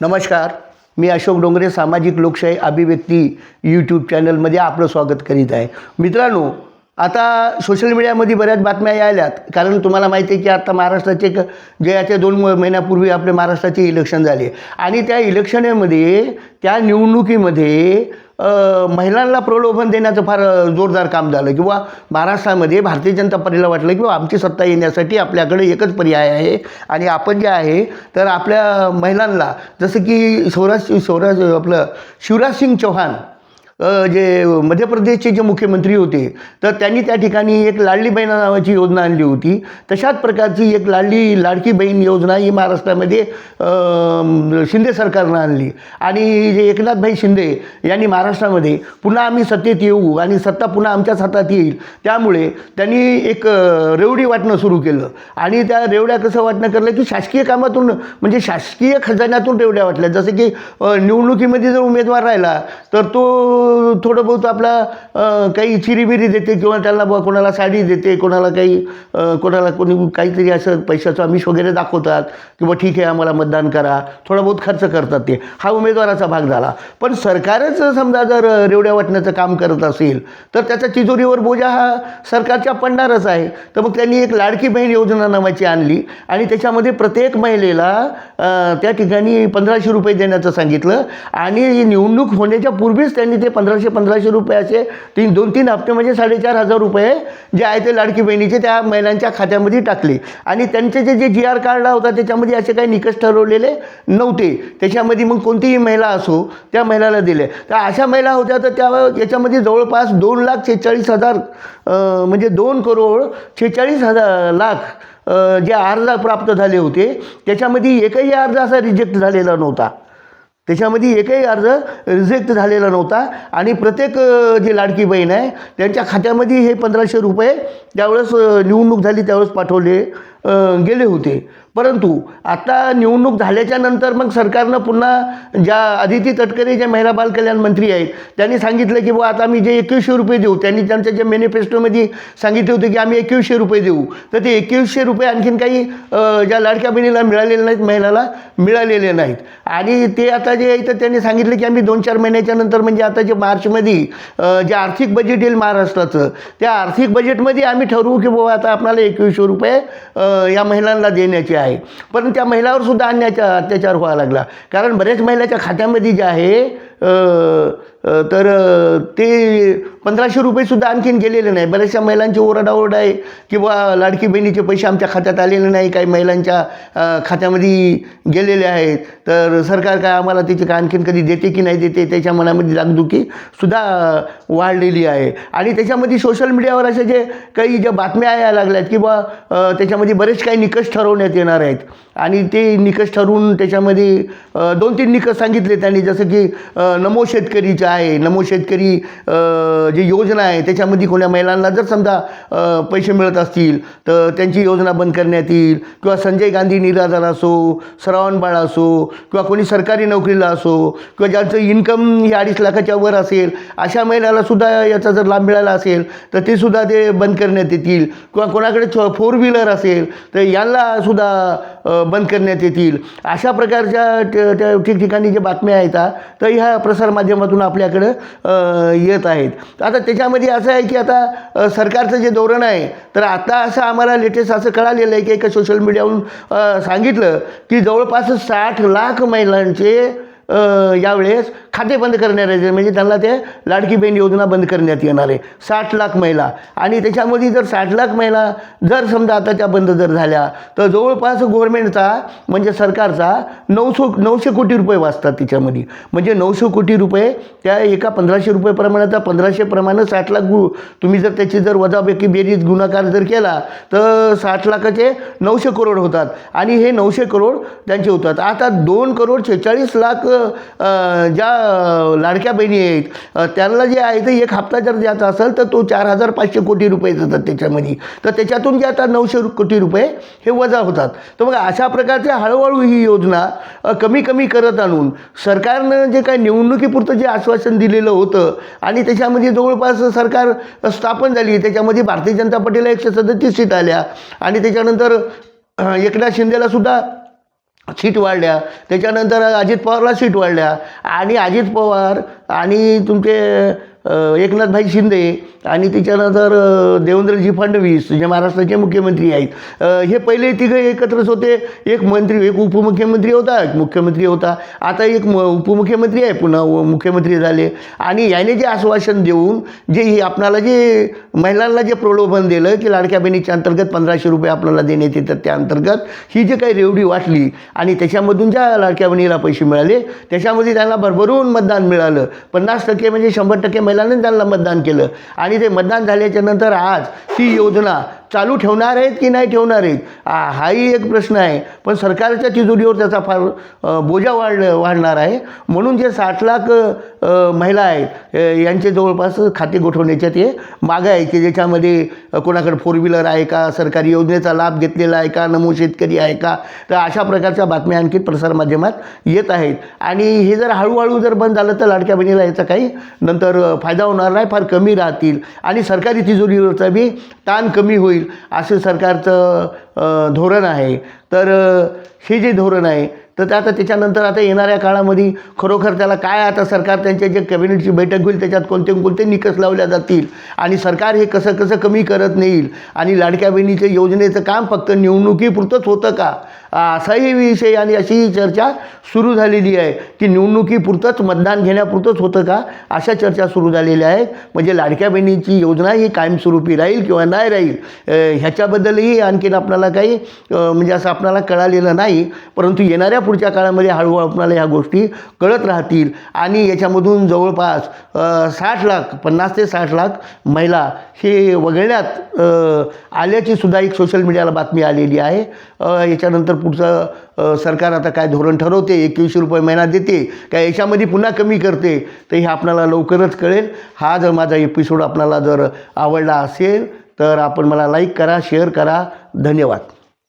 नमस्कार. मी अशोक डोंगरे सामाजिक लोकशाही अभिव्यक्ती यूट्यूब चॅनलमध्ये आपलं स्वागत करीत आहे. मित्रांनो आता सोशल मीडियामध्ये बऱ्याच बातम्या यायल्यात. कारण तुम्हाला माहिती आहे की आता महाराष्ट्राचे क जे याच्या दोन महिन्यापूर्वी आपले महाराष्ट्राचे इलेक्शन झाले. आणि त्या इलेक्शनमध्ये त्या निवडणुकीमध्ये महिलांना प्रलोभन देण्याचं फार जोरदार काम झालं. किंवा महाराष्ट्रामध्ये भारतीय जनता पार्टीला वाटलं किंवा आमची सत्ता येण्यासाठी आपल्याकडे एकच पर्याय आहे. आणि आपण जे आहे तर आपल्या महिलांना जसं की शिवराज शिवराज आपलं शिवराज सिंग चौहान जे मध्य प्रदेशचे जे मुख्यमंत्री होते तर त्यांनी त्या ठिकाणी एक लाडली बहीण नावाची योजना आणली होती. तशाच प्रकारची एक लाडली लाडकी बहीण योजना ही महाराष्ट्रामध्ये शिंदे सरकारनं आणली. आणि जे एकनाथभाई शिंदे यांनी महाराष्ट्रामध्ये पुन्हा आम्ही सत्तेत येऊ आणि सत्ता पुन्हा आमच्याच हातात येईल त्यामुळे त्यांनी एक रेवडी वाटणं सुरू केलं. आणि त्या रेवड्या कसं वाटणं करलं की शासकीय कामातून म्हणजे शासकीय खजान्यातून रेवड्या वाटल्या. जसं की निवडणुकीमध्ये जर उमेदवार राहिला तर तो थोडं बहुत आपला काही चिरीबिरी देते किंवा त्याला बुवा कोणाला साडी देते कोणाला काही कोणाला कोणी काहीतरी असं पैशाचं आमिष वगैरे दाखवतात किंवा ठीक आहे आम्हाला मतदान करा. थोडा बहुत खर्च करतात ते. हा उमेदवाराचा भाग झाला. पण सरकारच समजा जर रेवड्या वाटण्याचं काम करत असेल तर त्याचा तिजोरीवर बोजा हा सरकारच्या पडणारच आहे. तर मग त्यांनी एक लाडकी बहीण योजना नावाची आणली आणि त्याच्यामध्ये प्रत्येक महिलेला त्या ठिकाणी पंधराशे रुपये देण्याचं सांगितलं आणि निवडणूक होण्याच्या पूर्वीच त्यांनी ते पंधराशे पंधराशे रुपये असे तीन दोन तीन हप्ते म्हणजे साडेचार हजार रुपये जे आहे ते लाडकी बहिणीचे त्या महिलांच्या खात्यामध्ये टाकले. आणि त्यांचे जे जे जी आर कार्ड होता त्याच्यामध्ये असे काही निकष ठरवलेले नव्हते. त्याच्यामध्ये मग कोणतीही महिला असो त्या महिलाला दिले. तर अशा महिला होत्या तर त्या याच्यामध्ये जवळपास दोन लाख शेहेचाळीस हजार म्हणजे दोन करोड शेहेचाळीस हजार लाख जे अर्ज प्राप्त झाले होते. त्याच्यामध्ये एकही अर्ज असा रिजेक्ट झालेला नव्हता. त्याच्यामध्ये एकही अर्ज रिजेक्ट झालेला नव्हता. आणि प्रत्येक जी लाडकी बहीण आहे त्यांच्या खात्यामध्ये हे पंधराशे रुपये त्यावेळेस निवडणूक झाली त्यावेळेस पाठवले. गेले होते. परंतु आता निवडणूक झाल्याच्यानंतर मग सरकारनं पुन्हा ज्या आदिती तटकरे जे महिला बालकल्याण मंत्री आहेत त्यांनी सांगितलं की बुवा आता आम्ही जे एकवीसशे रुपये देऊ त्यांनी त्यांच्या जे मॅनिफेस्टोमध्ये सांगितले होते की आम्ही एकवीसशे रुपये देऊ. तर ते एकवीसशे रुपये आणखीन काही ज्या लाडक्या बहिणीला मिळालेले नाहीत महिलाला मिळालेले नाहीत. आणि ते आता जे आहे तर त्यांनी सांगितलं की आम्ही दोन चार महिन्याच्या नंतर म्हणजे आता जे मार्चमध्ये जे आर्थिक बजेट येईल महाराष्ट्राचं त्या आर्थिक बजेटमध्ये आम्ही ठरवू की बाबा आता आपल्याला एकवीसशे रुपये या महिलांना देण्याचे आहे. पण त्या महिलावर सुद्धा अन्याचा अत्याचार व्हावा लागला. कारण बऱ्याच महिलाच्या खात्यामध्ये जे आहे तर ते पंधराशे रुपयेसुद्धा आणखीन गेलेले नाही. बऱ्याचशा महिलांची ओरडाओरड आहे किंवा लाडकी बहिणीचे पैसे आमच्या खात्यात आलेले नाही. काही महिलांच्या खात्यामध्ये गेलेले आहेत. तर सरकार काय आम्हाला त्याची काय आणखीन कधी देते की नाही देते त्याच्या मनामध्ये दागदुखी सुद्धा वाढलेली आहे. आणि त्याच्यामध्ये सोशल मीडियावर असे जे काही ज्या बातम्या यायला लागल्यात किंवा त्याच्यामध्ये बरेच काही निकष ठरवण्यात येणार आहेत. आणि ते निकष ठरवून त्याच्यामध्ये दोन तीन निकष सांगितले त्यांनी. जसं की नमो शेतकरीच्या आहे नमो शेतकरी जे जी योजना आहे त्याच्यामध्ये कोण्या महिलांना जर समजा पैसे मिळत असतील तर त्यांची योजना बंद करण्यात येईल. किंवा संजय गांधी निराधार असो श्रावण बाळ असो किंवा कोणी सरकारी नोकरीला असो किंवा ज्यांचं इन्कम हे अडीच लाखाच्या वर असेल अशा महिलाला सुद्धा याचा जर लाभ मिळाला असेल तर ते सुद्धा ते बंद करण्यात येतील. किंवा कोणाकडे फोर व्हीलर असेल तर यांना सुद्धा बंद करण्यात येतील. अशा प्रकारच्या त्या- त्या ठिकठिकाणी जे बातम्या आहेत तर ह्या प्रसारमाध्यमातून आपल्याकडं येत आहेत. आता त्याच्यामध्ये असं आहे की आता सरकारचं जे धोरण आहे तर आता असं आम्हाला लेटेस्ट असं कळालेलं आहे की एका सोशल मीडियावरून सांगितलं की जवळपास साठ लाख महिलांचे यावेळेस खाते बंद करण्यात येते म्हणजे त्यांना ते लाडकी बहीण योजना बंद करण्यात येणार आहे. साठ लाख महिला. आणि त्याच्यामध्ये जर साठ लाख महिला जर समजा आता त्या बंद जर झाल्या तर जवळपास गव्हर्मेंटचा म्हणजे सरकारचा नऊशे नऊशे कोटी रुपये वाचतात त्याच्यामध्ये. म्हणजे नऊशे कोटी रुपये त्या एका पंधराशे रुपये प्रमाणाचा पंधराशे प्रमाणे साठ लाख गु तुम्ही जर त्याची जर वजापैकी बेरीज गुणाकार जर केला तर साठ लाखाचे नऊशे करोड होतात. आणि हे नऊशे करोड त्यांचे होतात. आता दोन करोड छेचाळीस लाख ज्या लाडक्या बहिणी आहेत त्यांना जे आहे ते एक हप्ता जर द्यायचा असेल तर तो चार हजार पाचशे कोटी रुपये जातात त्याच्यामध्ये. तर त्याच्यातून जे आता नऊशे कोटी रुपये हे वजा होतात. तर मग अशा प्रकारचे हळूहळू ही योजना कमी कमी करत आणून सरकारनं जे काही निवडणुकीपुरतं जे आश्वासन दिलेलं होतं आणि त्याच्यामध्ये जवळपास सरकार स्थापन झाली त्याच्यामध्ये भारतीय जनता पार्टीला एकशे सदतीस सीट आल्या आणि त्याच्यानंतर एकनाथ शिंदेला सुद्धा सीट वाढल्या. त्याच्यानंतर अजित पवारला सीट वाढल्या. आणि अजित पवार आणि तुमचे एकनाथभाई शिंदे आणि त्याच्यानंतर देवेंद्रजी फडणवीस जे महाराष्ट्राचे मुख्यमंत्री आहेत. हे पहिले तिघं एकत्रच होते. एक मंत्री एक उपमुख्यमंत्री होता एक मुख्यमंत्री होता. आता एक म उपमुख्यमंत्री आहे पुन्हा मुख्यमंत्री झाले. आणि याने जे आश्वासन देऊन जे आपणाला जे महिलांना जे प्रलोभन दिलं की लाडक्या बहिणीच्या अंतर्गत पंधराशे रुपये आपल्याला देण्यात येतात त्या अंतर्गत ही जी काही रेवडी वाटली आणि त्याच्यामधून ज्या लाडक्या बहिणीला पैसे मिळाले त्याच्यामध्ये त्यांना भरभरून मतदान मिळालं. पन्नास टक्के म्हणजे शंभर टक्के महिलांनी त्यांना मतदान केलं. आणि ते मतदान झाल्याच्यानंतर आज ही योजना चालू ठेवणार आहेत की नाही ठेवणार आहेत? हाही एक प्रश्न आहे. पण सरकारच्या तिजोरीवर त्याचा फार बोजा वाढ वाढणार आहे. म्हणून जे साठ लाख महिला आहेत यांचे जवळपास खाते गोठवण्याच्या ते मागं आहे की ज्याच्यामध्ये कोणाकडे फोर व्हीलर आहे का सरकारी योजनेचा लाभ घेतलेला आहे का नमो शेतकरी आहे का? तर अशा प्रकारच्या बातम्या आणखी प्रसारमाध्यमात येत आहेत. आणि हे जर हळूहळू जर बंद झालं तर लाडक्या बहिणीला याचा काही नंतर फायदा होणार नाही फार कमी राहतील. आणि सरकारी तिजोरीवरचा बी ताण कमी होईल. असं सरकारचं धोरण आहे. तर हे जे धोरण आहे तर ते आता त्याच्यानंतर आता येणाऱ्या काळामध्ये खरोखर त्याला काय आता सरकार त्यांच्या जे कॅबिनेटची बैठक होईल त्याच्यात कोणते कोणते निकष लावल्या जातील? आणि सरकार हे कसं कसं कमी करत नेईल? आणि लाडक्या बहिणीच्या योजनेचं काम फक्त निवडणुकीपुरतंच होतं का? असाही विषय आणि अशीही चर्चा सुरू झालेली आहे की निवडणुकीपुरतंच मतदान घेण्यापुरतंच होतं का? अशा चर्चा सुरू झालेल्या आहेत. म्हणजे लाडक्या बहिणीची योजना ही कायमस्वरूपी राहील किंवा नाही राहील? ह्याच्याबद्दलही आणखीन आपल्याला काही म्हणजे असं आपल्याला कळालेलं नाही. परंतु येणाऱ्या पुढच्या काळामध्ये हळूहळू आपल्याला ह्या गोष्टी कळत राहतील. आणि याच्यामधून जवळपास साठ लाख पन्नास ते साठ लाख महिला हे वगळण्यात आल्याची सुद्धा एक सोशल मीडियाला बातमी आलेली आहे. याच्यानंतर पुढचं सरकार आता काय धोरण ठरवते एकवीसशे रुपये महिना देते काय याच्यामध्ये पुन्हा कमी करते तर हे आपल्याला लवकरच कळेल. हा जर माझा एपिसोड आपल्याला जर आवडला असेल तर आपण मला लाईक करा शेअर करा. धन्यवाद.